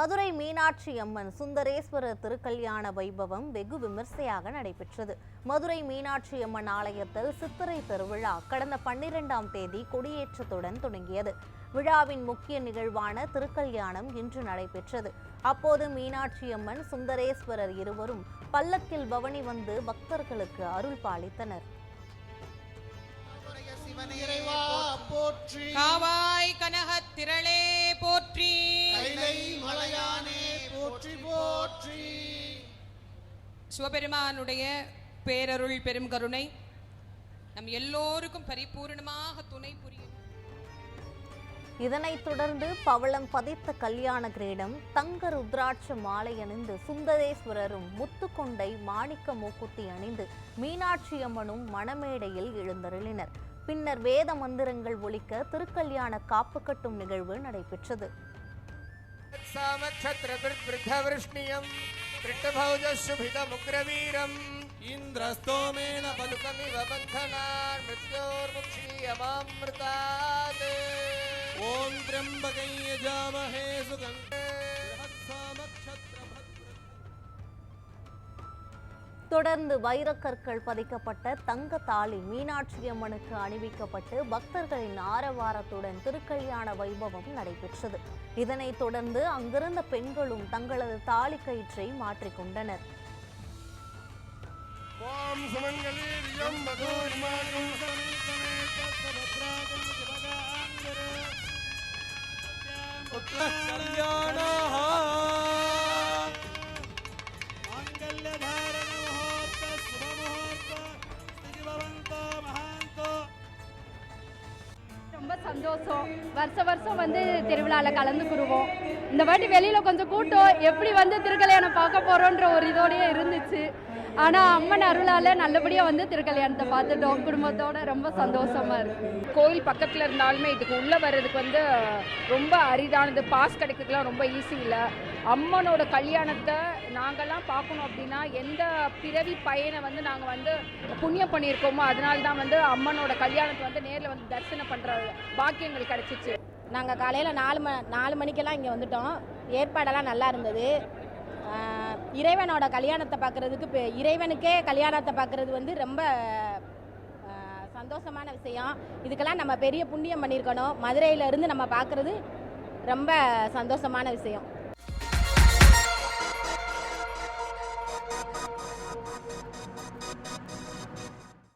மதுரை மீனாட்சி அம்மன் சுந்தரேஸ்வரர் திருக்கல்யாண வைபவம் வெகு விமர்சையாக நடைபெற்றது. மதுரை மீனாட்சி அம்மன் ஆலயத்தில் சித்திரை திருவிழா கடந்த பன்னிரெண்டாம் தேதி கொடியேற்றத்துடன் தொடங்கியது. விழாவின் முக்கிய நிகழ்வான திருக்கல்யாணம் இன்று நடைபெற்றது. அப்போது மீனாட்சி அம்மன் சுந்தரேஸ்வரர் இருவரும் பல்லக்கில் பவனி வந்து பக்தர்களுக்கு அருள் பாலித்தனர். போற்றி காவாய் கன சிவபெருமானுடைய பேரருள் பெரும் கருணை நம் எல்லோருக்கும் பரிபூர்ணமாக துணை புரியும். இதனைத் தொடர்ந்து பவளம் பதித்த கல்யாண கிரீடம் தங்க ருத்ராட்ச மாலை அணிந்து சுந்தரேஸ்வரரும் முத்துக்கொண்டை மாணிக்க மூக்குத்தி அணிந்து மீனாட்சி அம்மனும் மணமேடையில் எழுந்தருளினர். பின்னர் வேத மந்திரங்கள் ஒழிக்க திருக்கல்யாண காப்பு கட்டும் நிகழ்வு நடைபெற்றது. कृष्णभौजशुभितमुग्रवीरम् इन्द्रस्तोमेन बलु लुकमिव बन्धनान् मृत्योर्मुक्षीयमामृतात्। ॐ त्र्यम्बकै यजामहे सुगन्धे। தொடர்ந்து வைரக்கற்கள் பதிக்கப்பட்ட தங்க தாலி மீனாட்சி அம்மனுக்கு அணிவிக்கப்பட்டு பக்தர்களின் ஆரவாரத்துடன் திருக்கல்யாண வைபவம் நடைபெற்றது. இதனைத் தொடர்ந்து அங்கிருந்த பெண்களும் தங்களது தாலி கயிற்றை மாற்றிக்கொண்டனர் ॐ Salamat, mga சந்தோஷம். வருஷ வருஷம் வந்து திருவிழாவில் கலந்துக்குருவோம். இந்த வாட்டி வெளியில் கொஞ்சம் கூட்டம் எப்படி வந்து திருக்கல்யாணம் பார்க்க போகிறோன்ற ஒரு இதோடய இருந்துச்சு. ஆனால் அம்மன் அருளால் நல்லபடியாக வந்து திருக்கல்யாணத்தை பார்த்துட்டோம். குடும்பத்தோட ரொம்ப சந்தோஷமா இருக்குது கோயில் பக்கத்தில் இருந்தாலுமே இதுக்கு உள்ளே வர்றதுக்கு வந்து ரொம்ப அரிதானது. பாஸ் கிடைக்கிறதுலாம் ரொம்ப ஈஸி இல்லை. அம்மனோட கல்யாணத்தை நாங்கள்லாம் பார்க்கணும் அப்படின்னா எந்த பிறவி பயனை வந்து நாங்கள் வந்து புண்ணியம் பண்ணியிருக்கோமோ அதனால தான் வந்து அம்மனோட கல்யாணத்தை வந்து நேரில் வந்து தரிசனம் பண்ணுறது பாக்கியங்கள் கிடைச்சிச்சு. நாங்கள் காலையில் நாலு ம நாலு மணிக்கெல்லாம் இங்கே வந்துட்டோம். ஏற்பாடெல்லாம் நல்லா இருந்தது. இறைவனோட கல்யாணத்தை பார்க்குறதுக்கு இப்போ இறைவனுக்கே கல்யாணத்தை பார்க்குறது வந்து ரொம்ப சந்தோஷமான விஷயம். இதுக்கெல்லாம் நம்ம பெரிய புண்ணியம் பண்ணியிருக்கணும். மதுரையில இருந்து நம்ம பார்க்குறது ரொம்ப சந்தோஷமான விஷயம்.